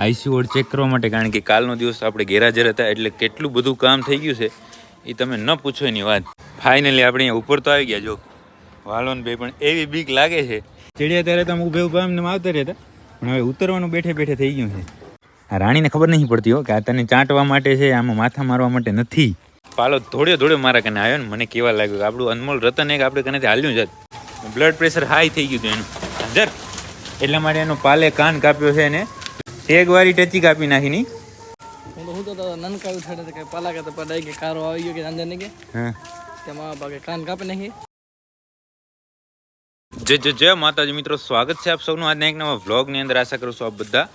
IC ward check કરવા માટે કારણ કે કાલનો દિવસ આપણે ગેરહાજર હતા એટલે કેટલું બધું કામ થઈ ગયું છે એ તમે ન પૂછો એની વાત. ફાઇનલી આપણે અહીંયા ઉપર તો આવી ગયા જો. વાલોન બે પણ એવી બીક લાગે છે. ચડ્યા ત્યારે તમે ઉભે ઊભા એમને આવતા રહેતા પણ હવે ઉતરવાનું બેઠે બેઠે થઈ ગયું છે. આ રાણીને ખબર નહીં પડતી હો કે આ તને ચાંટવા માટે છે આમાં માથા મારવા માટે નથી. પાલો ધોડ્યો ધોડ્યો મારા કને આવ્યો ને મને કેવા લાગ્યું કે આપણું અનમોલ રતન એક આપણે કનેથી હાલ્યું જાત બ્લડ પ્રેશર હાઈ થઈ ગયું હતું એનું. જર એટલા માટે એનો પાલે કાન કાપ્યો છે એને. એક વારી ટચી કાપી નાખી ની હું તો હું તો નનકા ઉઠાડે કે પાલા કે તો પડાઈ કે કારો આવી ગયો કે અંદર ને કે હા. તેમાં બાકી કાન કાપી નાખી? જય જય જય માતાજી મિત્રો સ્વાગત છે આપ સૌનું. આજના એક નવા વ્લોગની અંદર આશા કરું છું આપ બધા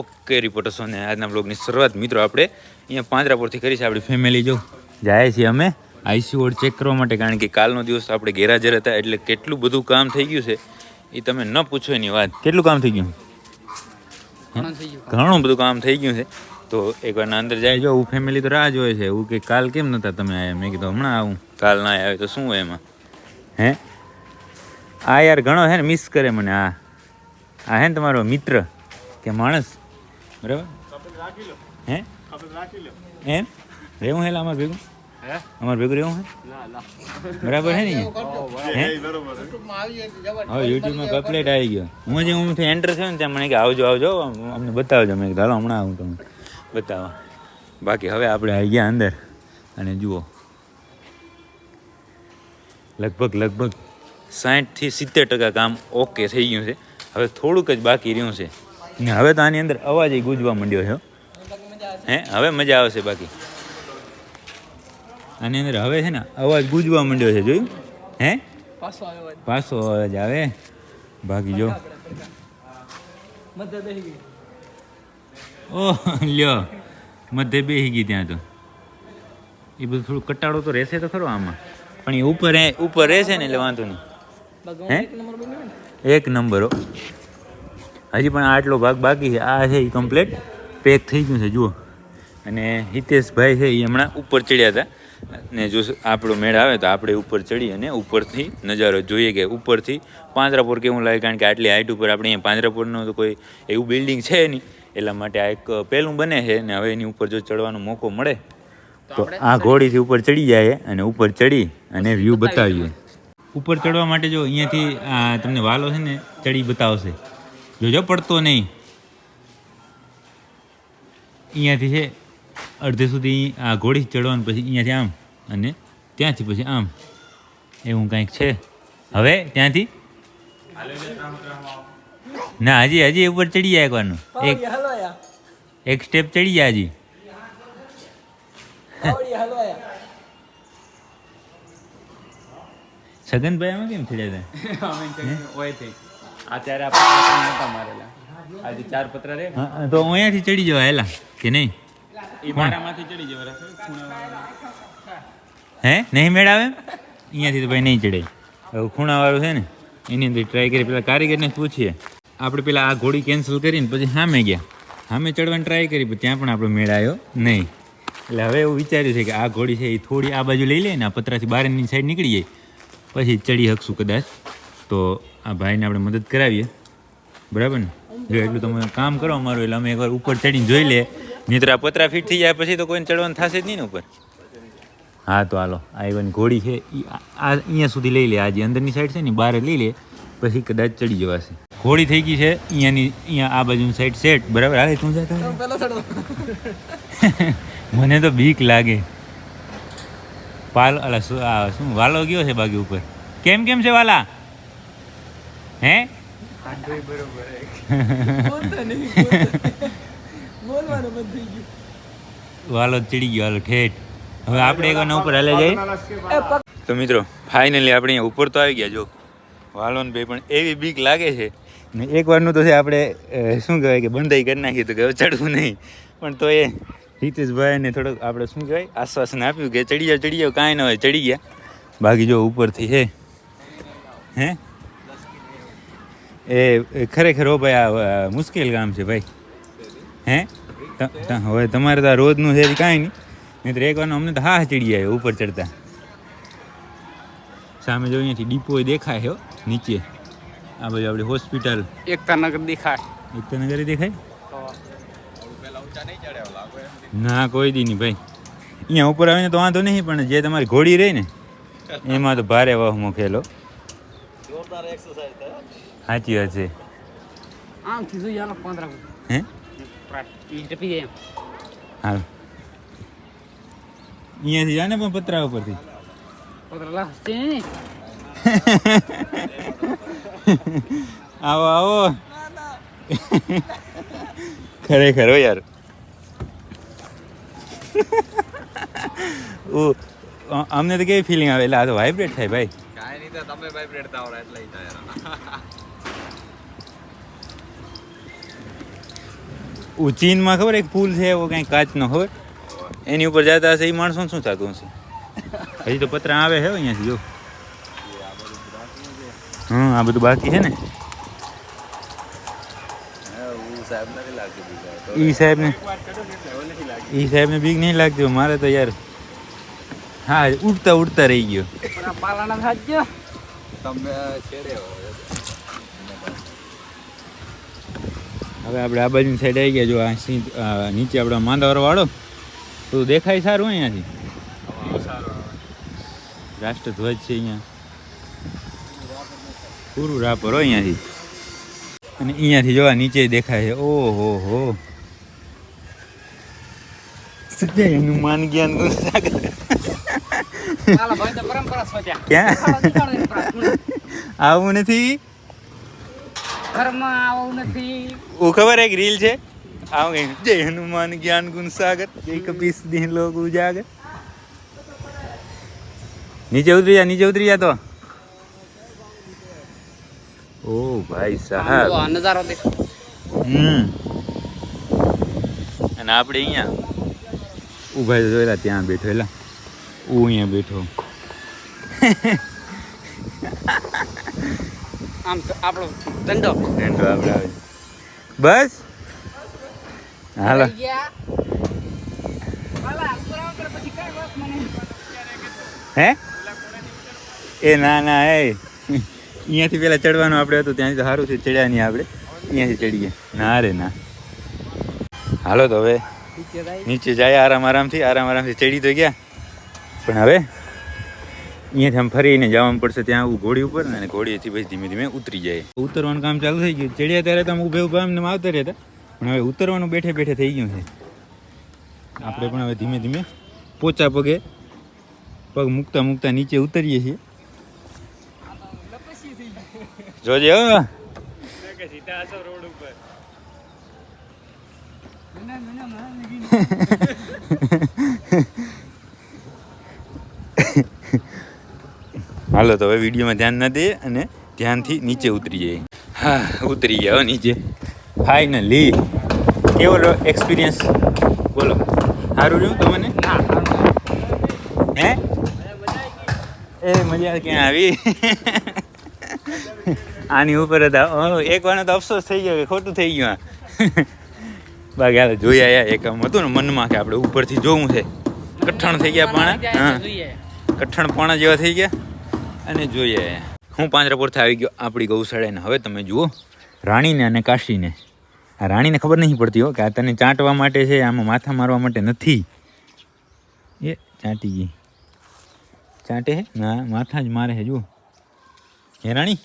ઓકે રિપોર્ટર્સો ને આજના વ્લોગની શરૂઆત મિત્રો આપણે અહીંયા પાંજરાપુરથી કરી છે. આપણી ફેમિલી જો જાય છીએ અમે આઈસી વોર્ડ ચેક કરવા માટે કારણ કે કાલનો દિવસ આપણે ગેરહાજર હતા એટલે કેટલું બધું કામ થઈ ગયું છે એ તમે ન પૂછો એની વાત. કેટલું કામ થઈ ગયું? ઘણું બધું કામ થઈ ગયું છે. તો એકવારના અંદર જાય. જો હું ફેમિલી તો રાહ જોવે છે. હું કે કાલ કેમ નતા તમે આવ્યા મેં કીધું હમણાં આવું. કાલ ના આવે તો શું હોય એમાં? હે? આ યાર ઘણો હે ને મિસ કરે મને. આ. આ હે ને તમારો મિત્ર કે માણસ. બરાબર? હે? એમ? રહેવું હેલા અમારે ભેગું? અમારે ભેગું રહેવું હે? બરાબર હે ને હે? હવે યુટ્યુબમાં કપલેટ આવી ગયો. હું જે હું એન્ટર થયો ને ત્યાં મને કે આવજો આવજો. અમને બતાવજો. મેં હાલો હમણાં આવું તમને. બતાવવા બાકી હવે આપણે આવી ગયા અંદર. અને જુઓ. લગભગ લગભગ સાઠથી સિત્તેર ટકા કામ ઓકે થઈ ગયું છે. હવે થોડુંક જ બાકી રહ્યું છે. ને હવે તો આની અંદર અવાજ ગુંજવા માંડ્યો છે હો. હે? હવે મજા આવશે બાકી. આની અંદર હવે છે ને અવાજ ગુજવા માંડ્યો છે જોયું? હે? પાછો અવાજ. આવે? ભાગી જો. ઓહ લ્યો. મધ્ય બેસી ગઈ ત્યાં તો. એ બધું થોડું કટાડો તો રહેશે તો ખરો આમાં. પણ એ ઉપર ઉપર રહેશે ને એટલે વાંધો નહીં. હે? એક નંબર હજી પણ આટલો ભાગ બાકી છે. આ છે એ કમ્પ્લેટ પેક થઈ ગયું છે જુઓ. અને હિતેશભાઈ છે એ હમણાં ઉપર ચડ્યા હતા. ને જો આપણો મેળ આવે તો આપણે ઉપર ચડી અને ઉપરથી નજારો જોઈએ કે ઉપરથી પાંજરાપુર કેવું લાગે? કારણ કે આટલી હાઇટ ઉપર આપણે અહીંયા પાંજરાપુરનું તો કોઈ એવું બિલ્ડિંગ છે નહીં. એટલા માટે આ એક પહેલું બને છે ને હવે એની ઉપર જો ચડવાનો મોકો મળે તો આ ઘોડીથી ઉપર ચડી જાય અને ઉપર ચડી અને વ્યૂ બતાવીએ. ઉપર ચડવા માટે જો અહીંયાથી આ તમને વાલો છે ને ચડી બતાવશે. જોજો પડતો નહીં. અહીંયાથી છે અડધે સુધી આ ઘોડી ચડવાનું પછી અહીંયાથી આમ અને ત્યાંથી પછી આમ. એવું કંઈક છે. હવે ત્યાંથી? ના હજી હજી ઉપર ચડી જાય એકવારનું. એક એક સ્ટેપ ચડી જાય હજી. છગનભાઈ આમાં કેમ ચડ્યા હતા અત્યારે આપણે નતા મારેલા. આજે ચાર પતરા રે તો અહીંયાથી ચડી જવા હેલા કે નહીં? હે? નહીં મેળ આવે અહીંયાથી તો ભાઈ નહીં ચડે. હવે ખૂણાવાળું છે ને, એની અંદર ટ્રાય કરી પેલા કારીગરને પૂછીએ. આપણે પેલા આ ઘોડી કેન્સલ કરીને પછી સામે ગયા. સામે ચડવાની ટ્રાય કરી, પણ ત્યાં પણ આપણો મેળ આવ્યો નહીં. એટલે હવે એવું વિચાર્યું છે કે આ ઘોડી છે એ થોડી આ બાજુ લઈ લઈએ ને, આ પતરાથી બહારની સાઈડ નીકળી જાય. પછી ચડી શકશું કદાચ. તો આ ભાઈને આપણે મદદ કરાવીએ. બરાબર ને? જો એટલું તમે કામ કરો અમારું, એટલે અમે એકવાર ઉપર ચડીને જોઈ લે. નહીંતર આ પતરા ફિટ થઈ જાય પછી તો કોઈને ચડવાનું થશે જ નહીં ને ઉપર. હા તો હાલો. આ એવાની ઘોડી છે આ અહીંયા સુધી લઈ લે. આ જે અંદરની સાઈડ છે ને બહાર લઈ લે પછી કદાચ ચડી જવાશે. ઘોડી થઈ ગઈ છે અહીંયાની અહીંયા આ બાજુની સાઈડ સેટ બરાબર? હાલે તું જા તારે. પેલો ચડો. મને તો બીક લાગે. પાલ અલા શું આ શું વાલો ગયો છે બાકી ઉપર? કેમ કેમ છે વાલા? હે. બોલવાનું બંધ થઈ ગયું. વાલો ચડી ગયો હાલો ઠેઠ. હવે આપણે એક ઉપર હાલે જઈએ તો મિત્રો ફાઇનલી આપણે અહીંયા ઉપર તો આવી ગયા જો. વાલોન ભાઈ પણ એવી બીક લાગે છે. ને એક વારનું તો છે આપણે શું કહેવાય કે બંધાઈ કરી નાખી તો કે ચડવું નહીં. પણ તો એ હિતેશભાઈને થોડોક આપણે શું કહેવાય આશ્વાસન આપ્યું કે ચડી જાઓ ચડી જાઓ કાંઈ ન હોય ચડી ગયા. બાકી જો ઉપરથી છે હે? એ ખરેખર ઓ ભાઈ આ મુશ્કેલ કામ છે ભાઈ. હે? હવે તમારે તો રોજનું છે કાંઈ નહીં. નહીં એક વાર અમને તો હા ચડી જાય ઉપર ચડતા. સામે જો અહીંયાથી ડીપો દેખાય હો, નીચે. આ બાજુ આપણી હોસ્પિટલ. એકતા નગર દેખાય. એકતાનગર દેખાય? ના કોઈ દી નહીં ભાઈ. અહીંયા ઉપર આવીને તો વાંધો નહીં પણ જે તમારી ઘોડી રહી ને એમાં તો ભારે વાહ મૂકેલો. જોરદાર એક્સરસાઇઝ થાય સાચી વાત છે. આમ થી જોઈએ હે? હાલ. અહીંયાથી જાને પણ પતરા ઉપરથી? આવો આવો. ખરેખર યાર. ઓ અમને તો કેવી ફિલિંગ આવે? એટલે આ તો વાઇબ્રેટ થાય ભાઈ. કાંઈ નહીં તો તમે વાઇબ્રેટ થાવ એટલે ઈ ચીનમાં ખબર એક પુલ છે એવો કંઈ કાચનો ખબર? એની ઉપર જતા હશે એ માણસો શું થતું હશે? હજી તો પતરા આવે છે અહીંયાથી જો. હમ આ બધું બાકી છે ને? સાહેબ ને ઈ સાહેબને ને બીક નહીં લાગતી મારે તો યાર હા ઉડતા ઉડતા રહી ગયો. પાલાના તમે છેડે હવે આપણે આ બાજુની સાઈડ આવી ગયા જો આ સિંહ નીચે આપણા માંદાવર વાળો તો દેખાય સારું અહીંયાથી. રાષ્ટ્રધ્વજ છે અહીંયા. પૂરું રાપર હોય અહીંયાથી. અને અહીંયાથી જોવા નીચે દેખાય છે. ઓહો હો. સત્ય હનુમાન જ્ઞાન ક્યાં? એની. આવું નથી? ખબર એક રીલ છે? આવું કઈ જય હનુમાન જ્ઞાન ગુણ સાગર. જય કપીસ દિન લોક ઉજાગર. નીચે ઉતરી જા નીચે ઉતરી જા તો. ઓ ભાઈ સાહેબ. નજારો દેખો. હમ. અને આપણે અહીંયા. ઊભા જોયેલા ત્યાં બેઠો એલા. હું અહીંયા બેઠો. આમ તો આપણો ધંધો. ટંડો આપણે બસ? હાલો. હે? એ ના ના, એ. અહીંયાથી પેલા ચડવાનું આપણે હતું, ત્યાંથી તો સારું છે ચડ્યા નહીં આપણે. અહીંયાથી ચડી ગયા ના રે, ના. હાલો તો હવે. નીચે જાય, આરામ, આરામથી આરામ, આરામથી ચડી તો ગયા. પણ હવે અહીંયાથી આમ ફરીને જવાનું પડશે ત્યાં આવું ઘોડી ઉપર ને ઘોડીથી પછી ધીમે ધીમે ઉતરી જાય. ઉતરવાનું કામ ચાલુ થઈ ગયું. ચડ્યા ત્યારે તો ઊભે ઊભા એમને આવતા રહેતા. પણ હવે ઉતરવાનું બેઠે બેઠે થઈ ગયું છે. આપણે પણ હવે ધીમે ધીમે પોચા પગે પગ મૂકતા મૂકતા નીચે ઉતરીએ છીએ. જોજે હો. રોડ ઉપર મને મને મને હાલો તો હવે વિડીયોમાં ધ્યાન ન દઈએ અને ધ્યાનથી નીચે ઉતરી જઈએ હા ઉતરી ગયા નીચે. ફાઇનલી કેવો એક્સપિરિયન્સ બોલો. સારું રહ્યું તમને? હે? એ મજા ક્યાં આવી? આની ઉપર હતા એક વાર તો અફસોસ થઈ ગયો કે ખોટું થઈ ગયું બાકી હાલ જોઈ આવ્યા એક આમ હતું ને મનમાં કે આપણે ઉપરથી જોવું છે. કઠણ થઈ ગયા પાણા. હા. કઠણ પાણા જેવા થઈ ગયા. અને જોઈએ, હું પાંજરાપુરથી આવી ગયો આપણી ગૌશાળાને હવે તમે જુઓ, રાણીને અને કાશીને. આ રાણીને ખબર નહીં પડતી હો કે આ તને ચાંટવા માટે છે, આમાં માથા મારવા માટે નથી. એ ચાંટી ગઈ. ચાંટે હે? ના, માથા જ મારે હે, જુઓ. હે, રાણી?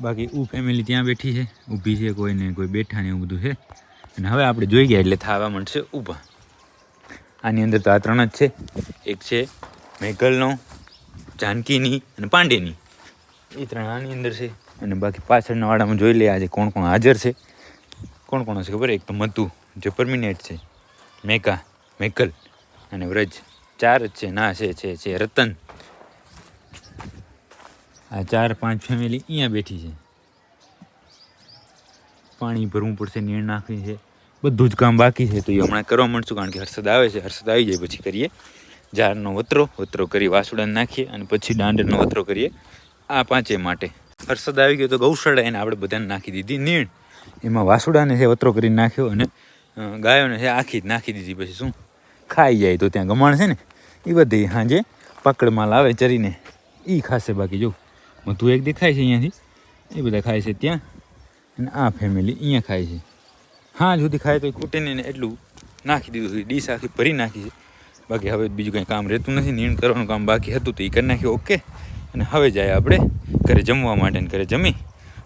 બાકી ઉ ફેમિલી ત્યાં બેઠી છે, ઊભી છે કોઈને, કોઈ બેઠા ને એવું બધું છે. અને હવે આપણે જોઈ ગયા એટલે થવા મળશે ઊભા. આની અંદર તો આ ત્રણ જ છે. એક છે મેઘલનો જાનકીની અને પાંડેની. એ ત્રણ આની અંદર છે. અને બાકી પાછળના વાડામાં જોઈ લઈએ આજે કોણ કોણ હાજર છે. કોણ કોણ છે ખબર? એક તો મધુ જે પરમિનેટ છે. મેકા મેકલ અને વ્રજ. ચાર જ છે ના છે છે છે રતન. આ ચાર પાંચ ફેમિલી અહીંયા બેઠી છે. પાણી ભરવું પડશે નીણ નાખવી છે. બધું જ કામ બાકી છે. તો એ હમણાં કરવા માંડશું કારણ કે હર્ષદ આવે છે. હર્ષદ આવી જાય પછી કરીએ. ઝાડનો વતરો વતરો કરી વાસુડાને નાખીએ અને પછી દાંડનો વતરો કરીએ આ પાંચે માટે. વરસાદ આવી ગયો તો ગૌશાળા એને આપણે બધાને નાખી દીધી નીણ. એમાં વાસુડાને છે વતરો કરીને નાખ્યો અને ગાયોને છે આખી જ નાખી દીધી પછી શું? ખાઈ જાય તો ત્યાં ગમાણ છે ને, એ બધી સાંજે પકડ માલ આવે ચરીને. એ ખાશે બાકી જો, મધુ એક દેખાય છે અહીંયાથી. એ બધા ખાય છે ત્યાં અને આ ફેમિલી અહીંયા ખાય છે. હા સુધી ખાય તો એ ખૂટે નહીં ને એટલું નાખી દીધું છે, ડીશ આખી ભરી નાખી છે. બાકી હવે બીજું કંઈ કામ રહેતું નથી, નીણ કરવાનું કામ બાકી હતું તો એ કરી નાખ્યું, ઓકે. અને હવે જાય આપણે ઘરે જમવા માટે ઘરે જમી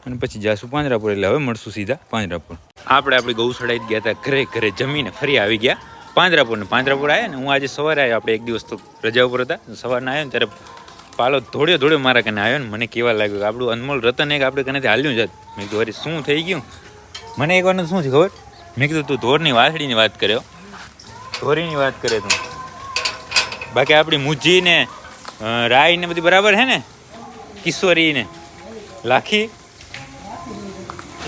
અને પછી જાશું પાંજરાપુર, એટલે હવે મળશું સીધા પાંજરાપુર. આપણે આપણી ગૌશાળાએ જ ગયા હતા, ઘરે ઘરે જમીને ફરી આવી ગયા. પાંજરાપુર ને પાંજરાપુર આવ્યા ને હું આજે સવારે આવ્યો આપણે એક દિવસ તો રજા ઉપર હતા સવારના આવ્યો ને ત્યારે પાલો ધોડ્યો ધોડ્યો મારા કને આવ્યો ને મને કેવા લાગ્યું કે આપણું અનમોલ રતન એક આપણે કનેથી હાલ્યું જાત. મેં કીધું, અરે, શું થઈ ગયું? મને એક વાર શું છે ખબર? મેં કીધું, તું ધોરની વાસળીની વાત કર્યો ધોરીની વાત કરે તું. બાકી આપણી મુજી ને રાઈ ને બધી બરાબર હે ને? કિશોરી ને. લાખી?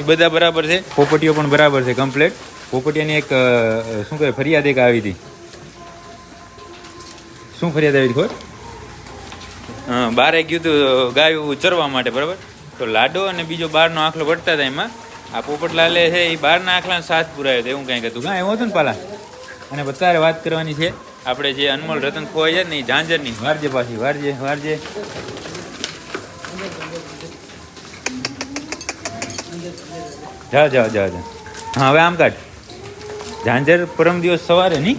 એ બધા બરાબર છે. પોપટીઓ પણ બરાબર છે કમ્પ્લેટ પોપટીયાની એક શું કહેવાય, ફરિયાદ એક આવી હતી. શું ફરિયાદ આવી હતી ખબર? હા બારે ગયું હતું, ગાયું ચરવા માટે, બરાબર? તો લાડો અને બીજો બહારનો આખલો વળતા હતા એમાં. આ પોપટલાલે છે એ બહારના આખલા સાથ પુરાયો હતો, એવું કંઈક હતું. હા, એવું હતું ને પાલા. અને બતારે વાત કરવાની છે. આપણે જે અનમોલ રતન ખોવાઈ જાય ને એ ઝાંઝરની વારજે પાછી વારજે વારજે. જાઓ જાઓ જાઓ જાઓ. હા હવે આમ કાઢ. ઝાંઝર પરમ દિવસ સવારે નહીં?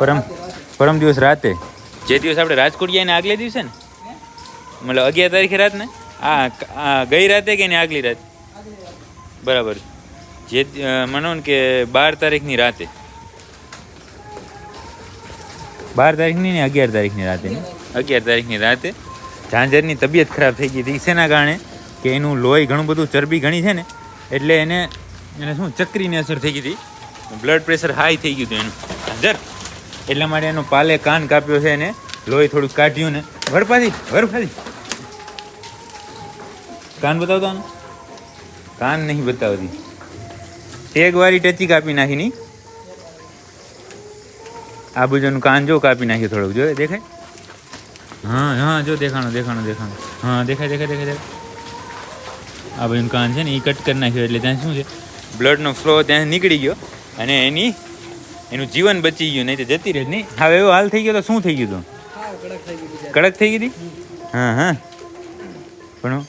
પરમ પરમ દિવસ રાતે. જે દિવસ આપણે રાજકોટ ગયા ને આગલે દિવસે ને? મતલબ અગિયાર તારીખે રાત ને આ આ ગઈ રાતે કે એની આગલી રાત? બરાબર જે અ, માનો ને કે બાર તારીખની રાતે. બાર તારીખની ને અગિયાર તારીખની રાતે? અગિયાર તારીખની રાતે. ઝાંઝરની તબિયત ખરાબ થઈ ગઈ હતી શેના કારણે? કે એનું લોહી ઘણું બધું ચરબી ઘણી છે ને એટલે એને એને શું ચક્રીની અસર થઈ ગઈ હતી. બ્લડ પ્રેશર હાઈ થઈ ગયું હતું એનું. ઝાંઝર એટલા માટે એનો પાલે કાન કાપ્યો છે એને. લોહી થોડું કાઢ્યું ને. વરપાથી વરપાથી કાન બતાવતા? કાન નહીં બતાવતી. ટેગ વાળી ટચી કાપી નાખી ની. આ બાજુનું કાન જો કાપી નાખ્યું થોડુંક. જો દેખાય? હા હા જો દેખાણો દેખાણો દેખાણો. હા દેખાય દેખાય દેખાય દેખાય. આ બાજુનું કાન છે ને એ કટ કરી નાખ્યું એટલે ત્યાં શું છે? બ્લડનો ફ્લો ત્યાં નીકળી ગયો અને એની એનું જીવન બચી ગયું નહીં તો જતી રહે નહીં. હવે એવો હાલ થઈ ગયો તો શું થઈ ગયું હતું કડક થઈ ગઈ હતી? હા હા. પણ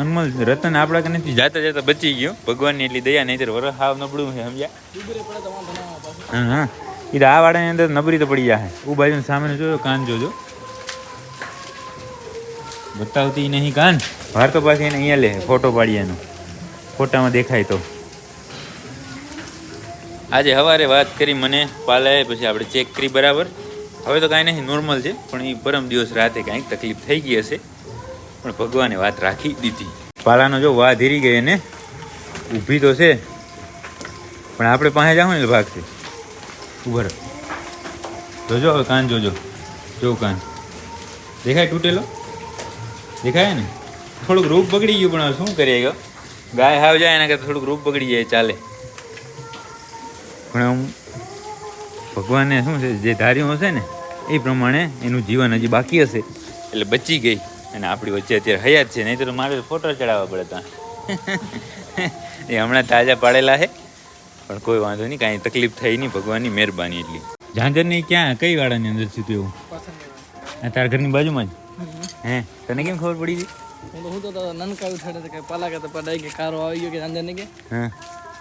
અનમોલ રતન આપણા કને જાતા જાતા બચી ગયો. ભગવાનની એટલી દયા નહીં વર હાવ નબળું છે સમજ્યા? હા હા. એ તો આ વાડાની અંદર નબળી તો પડી જાય હું બાજુ સામે જોયો કાન જોજો. બતાવતી નહીં કાન. વાર તો પાછી એને અહીંયા લે ફોટો પાડીએ એનો. ફોટામાં દેખાય તો. આજે સવારે વાત કરી મને પાલાએ પછી આપણે ચેક કરી બરાબર. હવે તો કાંઈ નહીં નોર્મલ છે પણ એ પરમ દિવસ રાતે કાંઈક તકલીફ થઈ ગઈ હશે. પણ ભગવાને વાત રાખી દીધી. પાલાનો જો વાહ ધીરી ગઈ એને ઊભી તો છે. પણ આપણે પાસે જાવ ને ભાગશે ઉભર જોજો હવે કાન જોજો. જો કાન? દેખાય તૂટેલો? દેખાય ને? થોડુંક રૂપ બગડી ગયું પણ હવે શું કરીએ ગયો? ગાય હાવ જાય એના કરતાં થોડુંક રૂપ બગડી જાય, ચાલે. પણ આમ ભગવાને શું છે, જે ધાર્યું હશે ને, એ પ્રમાણે એનું જીવન હજી બાકી હશે. એટલે બચી ગઈ. અને આપણી વચ્ચે અત્યારે હયાત છે નહીં તો મારે ફોટો ચડાવવા પડે ત્યાં. એ હમણાં તાજા પાડેલા છે. પણ કોઈ વાંધો નહીં કાંઈ તકલીફ થઈ નહીં ભગવાનની મહેરબાની એટલી. ઝાંઝરની ક્યાં કઈ વાડાની અંદર થયું એવું? આ તારા ઘરની બાજુમાં જ? હે તને કેમ ખબર પડી હતી હું તો હું તો નનકા ઉઠાડે તો પાલા કે પડાઈ કે કારો આવી ગયો કે નહીં કે? હા.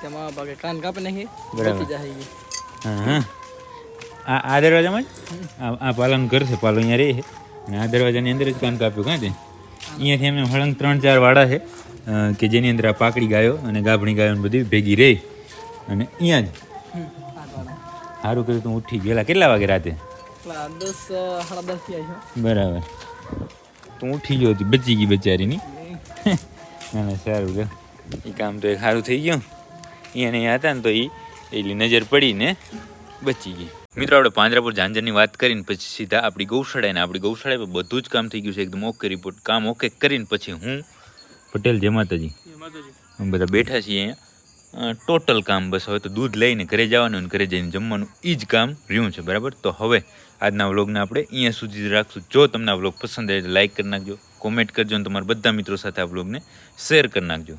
તેમાં ભાગે કાન કાપે નહીં? બરાબર. હા હા. આ આ દરવાજામાં જ? આ પાલન કરશે પાલો અહીંયા રહે છે. અને આ દરવાજાની અંદર જ કાન કાપ્યું કાં તે અહીંયાથી એમને હળંગ ત્રણ ચાર વાડા છે કે જેની અંદર આ પાકડી ગાયો અને ગાભણી ગાયો બધી ભેગી રહી. અને અહીંયા જ. સારું કર્યું તું ઉઠી ગયેલા. કેટલા વાગે રાતે? બરાબર. તું ઉઠી ગયો હતી બચી ગઈ બચારીની. ના ના સારું કે એ કામ તો એક સારું થઈ ગયું. અહીંયા નહીં હતા ને તો એ એટલી નજર પડીને બચી ગઈ. મિત્રો આપણે પાંજરાપુર ઝાંઝરની વાત કરીને પછી સીધા આપણી ગૌશાળાએ ને આપણી ગૌશાળાએ બધું જ કામ થઈ ગયું છે. એકદમ ઓકે રિપોર્ટ કામ ઓકે કરીને પછી હું પટેલ જય માતાજી. બધા બેઠા છીએ અહીંયા. ટોટલ કામ બસ હવે તો દૂધ લઈને ઘરે જવાનું અને ઘરે જઈને જમવાનું એ જ કામ રહ્યું છે, બરાબર? તો હવે આજના વ્લોગને આપણે અહીંયા સુધી રાખશું. જો તમને આ વ્લોગ પસંદ આવે તો લાઇક કરી નાખજો, કોમેન્ટ કરજો અને તમારા બધા મિત્રો સાથે આ વ્લોગને શેર કરી નાખજો.